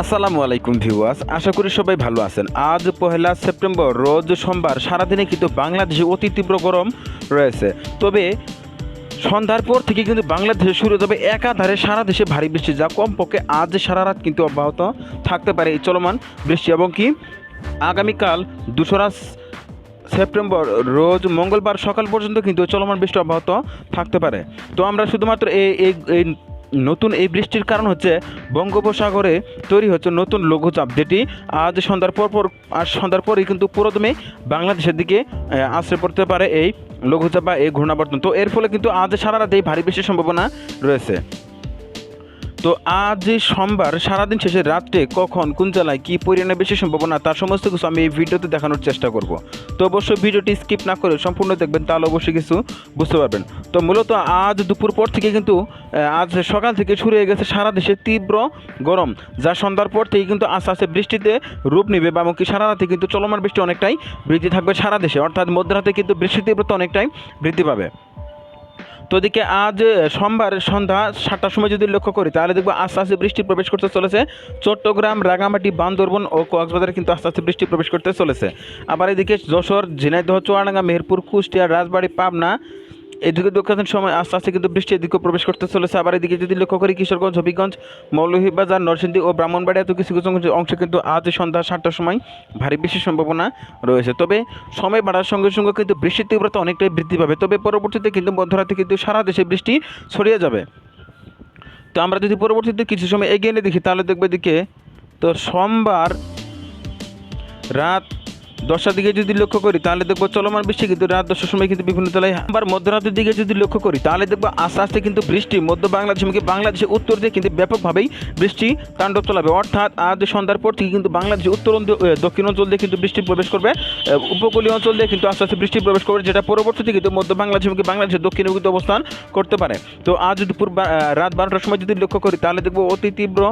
আসসালামু আলাইকুম ভিউয়ার্স, আশা করি সবাই ভালো আছেন। আজ পহেলা সেপ্টেম্বর, রোজ সোমবার, সারাদিনে কিন্তু বাংলাদেশে অতি তীব্র গরম রয়েছে। তবে সন্ধ্যার পর থেকে কিন্তু বাংলাদেশে শুরু হবে একাধারে সারা দেশে ভারী বৃষ্টি, যা কমপক্ষে আজ সারা রাত কিন্তু অব্যাহত থাকতে পারে এই চলমান বৃষ্টি। এবং কি, আগামীকাল দুশোরা সেপ্টেম্বর, রোজ মঙ্গলবার সকাল পর্যন্ত কিন্তু চলমান বৃষ্টি অব্যাহত থাকতে পারে। তো আমরা শুধুমাত্র এই এই নতুন এই বৃষ্টির কারণ হচ্ছে বঙ্গোপসাগরে তৈরি হচ্ছে নতুন লঘুচাপ, যেটি আজ সন্ধ্যার পর পর আজ সন্ধ্যার পরই কিন্তু পুরোদমে বাংলাদেশের দিকে আশ্রয় পড়তে পারে এই লঘুচাপ বা এই ঘূর্ণাবর্তন। তো এর ফলে কিন্তু আজ সারা রাতেই ভারী বৃষ্টির সম্ভাবনা রয়েছে। তো আজ সোমবার, সারাদিন শেষে রাত্রে কখন, কোন জেলায় কী পরিমাণে বেশি সম্ভাবনা, তার সমস্ত কিছু আমি এই ভিডিওতে দেখানোর চেষ্টা করব। তো অবশ্যই ভিডিওটি স্কিপ না করে সম্পূর্ণ দেখবেন, তাহলে অবশ্যই কিছু বুঝতে পারবেন। তো মূলত আজ দুপুর পর থেকে কিন্তু আজ সকাল থেকে শুরু হয়ে গেছে সারা দেশে তীব্র গরম, যা সন্ধ্যার পর থেকে কিন্তু আস্তে আস্তে বৃষ্টিতে রূপ নেবে বা এমনকি সারা রাতে কিন্তু চলমান বৃষ্টি অনেকটাই বৃদ্ধি থাকবে সারা দেশে। অর্থাৎ মধ্যরাতে কিন্তু বৃষ্টির তীব্রতা অনেকটাই বৃদ্ধি পাবে। তো এদিকে আজ সোমবার সন্ধ্যা সাতটার সময় যদি লক্ষ্য করি, তাহলে দেখব আস্তে আস্তে বৃষ্টি প্রবেশ করতে চলেছে। চট্টগ্রাম রাঙামাটি বান্দরবন ও কক্সবাজারে কিন্তু আস্তে আস্তে বৃষ্টি প্রবেশ করতে চলেছে। আবার এদিকে যশোর, ঝিনাইদহ, চুয়াডাঙ্গা, মেহেরপুর, কুষ্টিয়া, রাজবাড়ী, পাবনা এদিকে দক্ষিণ সময় আস্তে আস্তে কিন্তু বৃষ্টি এদিকে প্রবেশ করতে চলেছে। আবার এদিকে যদি লক্ষ্য করি, কিশোরগঞ্জ, হবিগঞ্জ, মৌলভীবাজার, নরসিংদী ও ব্রাহ্মণবাড়িয়া তো কিছু কিছু অংশে কিন্তু আজ সন্ধ্যা সাতটার সময় ভারী বৃষ্টির সম্ভাবনা রয়েছে। তবে সময় বাড়ার সঙ্গে সঙ্গে কিন্তু বৃষ্টির তীব্রতা অনেকটাই বৃদ্ধি পাবে। তবে পরবর্তীতে কিন্তু মধ্যরাতে কিন্তু সারা দেশে বৃষ্টি ছড়িয়ে যাবে। তো আমরা যদি পরবর্তীতে কিছু সময় এগিয়ে নিয়ে দেখি, তাহলে দেখবে দিকে তো সোমবার রাত দশটার দিকে যদি লক্ষ্য করি, তাহলে দেখব চলমান বৃষ্টি কিন্তু রাত দশটার সময় কিন্তু বিভিন্ন জেলায় আবার মধ্যরাতের দিকে যদি লক্ষ্য করি, তাহলে দেখব আস্তে আস্তে কিন্তু বৃষ্টি, মধ্য বাংলাদেশ বাংলাদেশের উত্তর দিয়ে কিন্তু ব্যাপকভাবেই বৃষ্টি তাণ্ডব চালাবে। অর্থাৎ আজ সন্ধ্যার পর থেকে কিন্তু বাংলাদেশের উত্তর দক্ষিণ অঞ্চল দিয়ে কিন্তু বৃষ্টি প্রবেশ করবে। উপকূলীয় অঞ্চল দিয়ে কিন্তু আস্তে আস্তে বৃষ্টি প্রবেশ করবে, যেটা পরবর্তীতে কিন্তু মধ্য বাংলাদেশ বাংলাদেশের দক্ষিণে কিন্তু অবস্থান করতে পারে। তো আজ দুপুর রাত বারোটার সময় যদি লক্ষ্য করি, তাহলে দেখব অতি তীব্র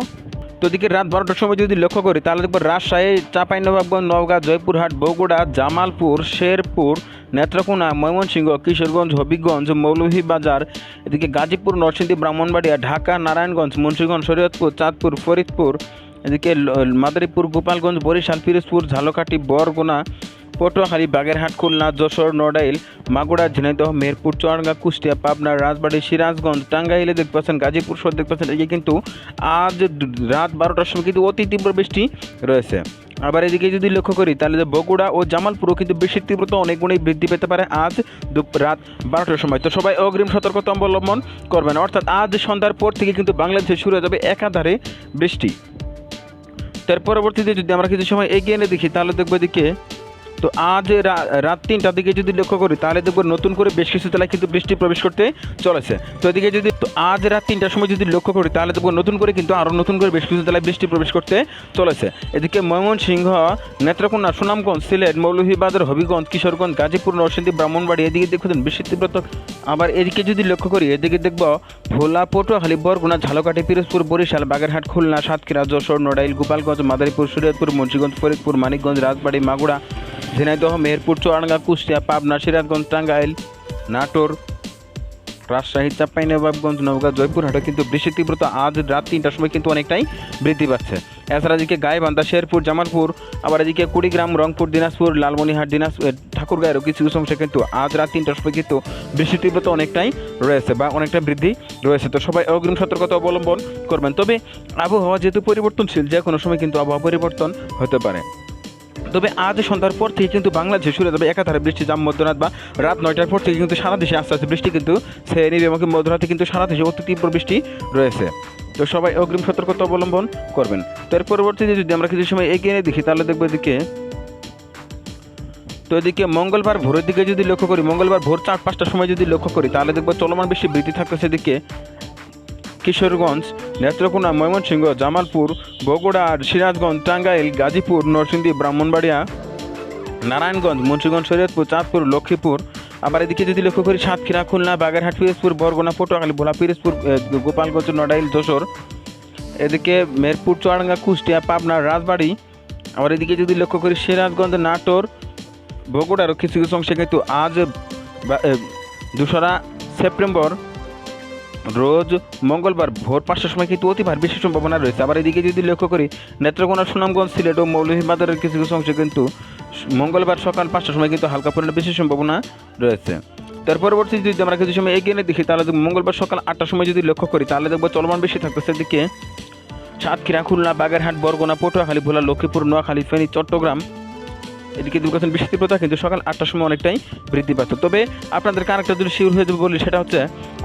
তো দিকে রাত বারোটার সময় যদি লক্ষ্য করি, তাহলে দেখব রাজশাহী, চাঁপাইনবাবগঞ্জ, নওগাঁ, জয়পুরহাট, বগুড়া, জামালপুর, শেরপুর, নেত্রকোনা, ময়মনসিংহ, কিশোরগঞ্জ, হবিগঞ্জ, মৌলভীবাজার, এদিকে গাজীপুর, নরসিংদী, ব্রাহ্মণবাড়িয়া, ঢাকা, নারায়ণগঞ্জ, মুন্সিগঞ্জ, শরীয়তপুর, চাঁদপুর, ফরিদপুর, এদিকে মাদারীপুর, গোপালগঞ্জ, বরিশাল, পিরোজপুর, ঝালকাঠি, বরগুনা পটুয়াখালী, বাগেরহাট, খুলনা, যশোর, নড়াইল, মাগুরা, ঝিনাইদহ মেহেরপুর চুয়াডাঙ্গা, কুষ্টিয়া, পাবনা, রাজবাড়ী, সিরাজগঞ্জ, টাঙ্গাইলে দেখতে পাচ্ছেন, গাজীপুর শহর দেখতে পাচ্ছেন, এই কিন্তু আজ রাত বারোটার সময় কিন্তু অতি তীব্র বৃষ্টি রয়েছে। আবার এদিকে যদি লক্ষ্য করি, তাহলে যে বগুড়া ও জামালপুরও কিন্তু বৃষ্টির তীব্রতা অনেক গুণেই বৃদ্ধি পেতে পারে আজ রাত বারোটার সময়। তো সবাই অগ্রিম সতর্কতা অবলম্বন করবেন। অর্থাৎ আজ সন্ধ্যার পর থেকে কিন্তু বাংলাদেশে শুরু হয়ে যাবে একাধারে বৃষ্টি। তার পরবর্তীতে যদি আমরা কিছু সময় এগিয়ে এনে দেখি, তাহলে দেখব এদিকে তো আজ রাত তিনটার দিকে যদি লক্ষ্য করি, তাহলে দেখব নতুন করে বেশ কিছু জেলায় কিন্তু বৃষ্টি প্রবেশ করতে চলেছে। তো এদিকে যদি আজ রাত তিনটার সময় যদি লক্ষ্য করি, তাহলে দেখব নতুন করে কিন্তু আরও নতুন করে বেশ কিছু জেলায় বৃষ্টি প্রবেশ করতে চলেছে। এদিকে ময়মনসিংহ, নেত্রকোনা, সুনামগঞ্জ, সিলেট, মৌলভীবাজার, হবিগঞ্জ, কিশোরগঞ্জ, গাজীপুর, নরসিংদী ব্রাহ্মণবাড়ি এদিকে দেখুন বৃষ্টির তীব্রতা। আবার এদিকে যদি লক্ষ্য করি, এদিকে দেখব ভোলা, পটুয়াখালী, বরগুনা, ঝালকাঠি, পিরোজপুর, বরিশাল, বাগেরহাট, খুলনা, সাতক্ষীরা, যশোর, নড়াইল, গোপালগঞ্জ, মাদারীপুর শরীয়তপুর মুন্সিগঞ্জ, ফরিদপুর, মানিকগঞ্জ, রাজবাড়ী, মাগুরা ঝিনাইদহ মেহেরপুর চুয়াডাঙ্গা, কুষ্টিয়া, পাবনা, সিরাজগঞ্জ, টাঙ্গাইল, নাটোর, রাজশাহী চাঁপাইনবাবগঞ্জ নওগাঁ জয়পুরহাটে কিন্তু বৃষ্টির তীব্রতা আজ রাত তিনটার সময় কিন্তু অনেকটাই বৃদ্ধি পাচ্ছে। এছাড়া এদিকে গাইবান্ধা, শেরপুর, জামালপুর, আবার এদিকে কুড়িগ্রাম, রংপুর, দিনাজপুর, লালমনিহাট, দিনাজপুর ঠাকুরগাঁয়েরও কিছু কিছু অংশে কিন্তু আজ রাত তিনটার সময় কিন্তু বৃষ্টির তীব্রতা অনেকটাই রয়েছে বা অনেকটা বৃদ্ধি রয়েছে। তো সবাই অগ্রিম সতর্কতা অবলম্বন করবেন। তবে আবহাওয়া যেহেতু পরিবর্তনশীল, যে কোনো সময় কিন্তু আবহাওয়া পরিবর্তন হতে পারে। তবে আজ সন্ধ্যার পর থেকে কিন্তু বাংলাদেশে শুরু যাবে একাধারে বৃষ্টি। জাম মধ্যরাত বা রাত নয়টার পর থেকে কিন্তু সারা দেশে আস্তে আস্তে বৃষ্টি কিন্তু ছেড়ে নিবে এবং মধ্যরাতে কিন্তু সারা দেশে অতি তীব্র বৃষ্টি রয়েছে। তো সবাই অগ্রিম সতর্কতা অবলম্বন করবেন। তো এর পরবর্তীতে যদি আমরা কিছু সময় এগিয়ে নিয়ে দেখি, তাহলে দেখব এদিকে, তো এদিকে মঙ্গলবার ভোরের দিকে যদি লক্ষ্য করি, মঙ্গলবার ভোর চার পাঁচটার সময় যদি লক্ষ্য করি, তাহলে দেখব চলমান বৃষ্টি বৃদ্ধি থাকতেছে এদিকে কিশোরগঞ্জ, নেত্রকোনা, ময়মনসিংহ, জামালপুর, বগুড়া সিরাজগঞ্জ, টাঙ্গাইল, গাজীপুর, নরসিংদী, ব্রাহ্মণবাড়িয়া, নারায়ণগঞ্জ, মুন্সিগঞ্জ, শরীয়তপুর, চাঁদপুর, লক্ষ্মীপুর। আবার এদিকে যদি লক্ষ্য করি, সাতক্ষীরা, খুলনা, বাগেরহাট, পিরোজপুর, বরগুনা, পটুয়াখালী, ভোলা, পিরোজপুর গোপালগঞ্জ, নড়াইল, যশোর। এদিকে মেরপুর চুয়াডাঙ্গা, কুষ্টিয়া, পাবনা, রাজবাড়ি। আবার এদিকে যদি লক্ষ্য করি, সিরাজগঞ্জ, নাটোর, বগুড়ারও কিছু কিছু অংশে কিন্তু আজ দোসরা সেপ্টেম্বর রোজ মঙ্গলবার ভোর পাঁচটার সময় কিন্তু অতি ভারী বৃষ্টির সম্ভাবনা রয়েছে। আবার এদিকে যদি লক্ষ্য করি, নেত্রকোনা, সুনামগঞ্জ, সিলেট ও মৌলভীবাজারের কিছু কিছু অংশে কিন্তু মঙ্গলবার সকাল পাঁচটার সময় কিন্তু হালকা পরিমাণে বৃষ্টির সম্ভাবনা রয়েছে। তার পরবর্তী যদি আমরা কিছু সময় এগিয়ে দেখি, তাহলে মঙ্গলবার সকাল আটটার সময় যদি লক্ষ্য করি, তাহলে দেখব চলমান বেশি থাকতেছে এদিকে। সাতক্ষীরা, খুলনা, বাগেরহাট, বরগুনা, পটুয়াখালী, ভোলা, লক্ষ্মীপুর, নোয়াখালী, ফেনী, চট্টগ্রাম এদিকে দুর্গাচন বৃষ্টি তীব্রতা কিন্তু সকাল আটটার সময় অনেকটাই বৃদ্ধি পাচ্ছে। তবে আপনাদের কারেক্টটা যদি শিওর হয়ে যাবে বলি, সেটা হচ্ছে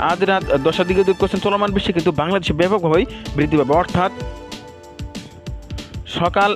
আজ রাত দশটার দিকে দুর্গাচন চলমান বৃষ্টি কিন্তু বাংলাদেশে ব্যাপকভাবেই বৃদ্ধি পাবে। অর্থাৎ সকাল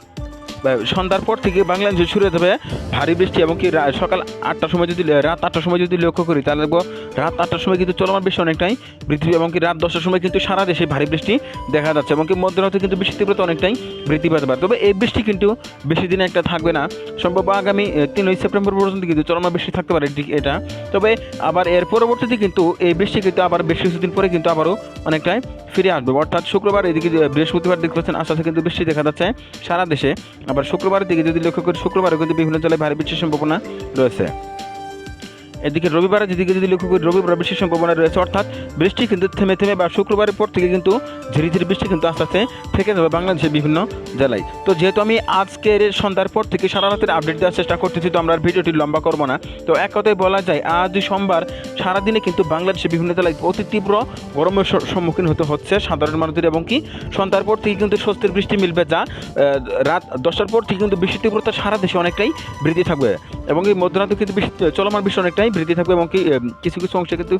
সন্ধ্যার পর থেকে বাংলাদেশে শুরু যাবে ভারী বৃষ্টি এবং কি সকাল আটটার সময় যদি রাত আটটার সময় যদি লক্ষ্য করি, তাহলে দেখব রাত আটটার সময় কিন্তু চলমান বৃষ্টি অনেকটাই বৃদ্ধি এবং কি রাত দশটার সময় কিন্তু সারা দেশে ভারী বৃষ্টি দেখা যাচ্ছে এবং কি মধ্যরাতে কিন্তু বৃষ্টির তীব্রতা অনেকটাই বৃদ্ধি পেতে পারে। তবে এই বৃষ্টি কিন্তু বেশি দিনে একটা থাকবে না। সম্ভব আগামী তিনই সেপ্টেম্বর পর্যন্ত কিন্তু চলমান বৃষ্টি থাকতে পারে এটা। তবে আবার এর পরবর্তীতে কিন্তু এই বৃষ্টি কিন্তু আবার বেশ কিছুদিন পরে কিন্তু আবারও অনেকটাই ফিরে আসবে। অর্থাৎ শুক্রবার এদিকে বৃহস্পতিবার দেখতে পাচ্ছেন আস্তে আস্তে কিন্তু বৃষ্টি দেখা যাচ্ছে সারা দেশে। আবার শুক্রবারের দিকে যদি লক্ষ্য করি শুক্রবারও কিন্তু বিভিন্ন জেলায় ভারী বৃষ্টির সম্ভাবনা রয়েছে। এদিকে রবিবারের দিকে যদি লক্ষ্য করি রবিবার বৃষ্টির সম্ভাবনা রয়েছে, অর্থাৎ বৃষ্টি কিন্তু থেমে থেমে বা শুক্রবারের পর থেকে কিন্তু ধীরে ধীরে বৃষ্টি কিন্তু আস্তে আস্তে থেকে যাবে বাংলাদেশের বিভিন্ন জেলায়। তো যেহেতু আমি আজকের সন্ধ্যার পর থেকে সারা রাতের আপডেট দেওয়ার চেষ্টা করতেছি, তো আমরা ভিডিওটি লম্বা করব না। তো এক কথায় বলা যায়, আজ সোমবার সারাদিনে কিন্তু বাংলাদেশের বিভিন্ন জেলায় অতি তীব্র গরমের সম্মুখীন হতে হচ্ছে সাধারণ মানুষদের এবং কি সন্ধ্যার পর থেকে কিন্তু স্বস্তির বৃষ্টি মিলবে যা রাত দশটার পর থেকে কিন্তু বৃষ্টির তীব্রতা সারা দেশে অনেকটাই বৃদ্ধি থাকবে। এবং এই মধ্যরাতে কিন্তু বৃষ্টি, চলমান বৃষ্টি অনেকটাই বৃদ্ধি থাকবে এবং কি কিছু কিছু অংশে কিন্তু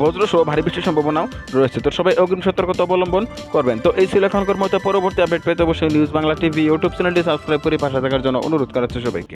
বজ্র সহ ভারী বৃষ্টির সম্ভাবনাও রয়েছে। তো সবাই অগ্রিম সতর্কতা অবলম্বন করবেন। তো এই ছিল এখনকার মতো পরবর্তী আপডেট পেতে অবশ্যই নিউজ বাংলা টিভি ইউটিউব চ্যানেলটি সাবস্ক্রাইব করে পাশে থাকার জন্য অনুরোধ করা হচ্ছে সবাইকে।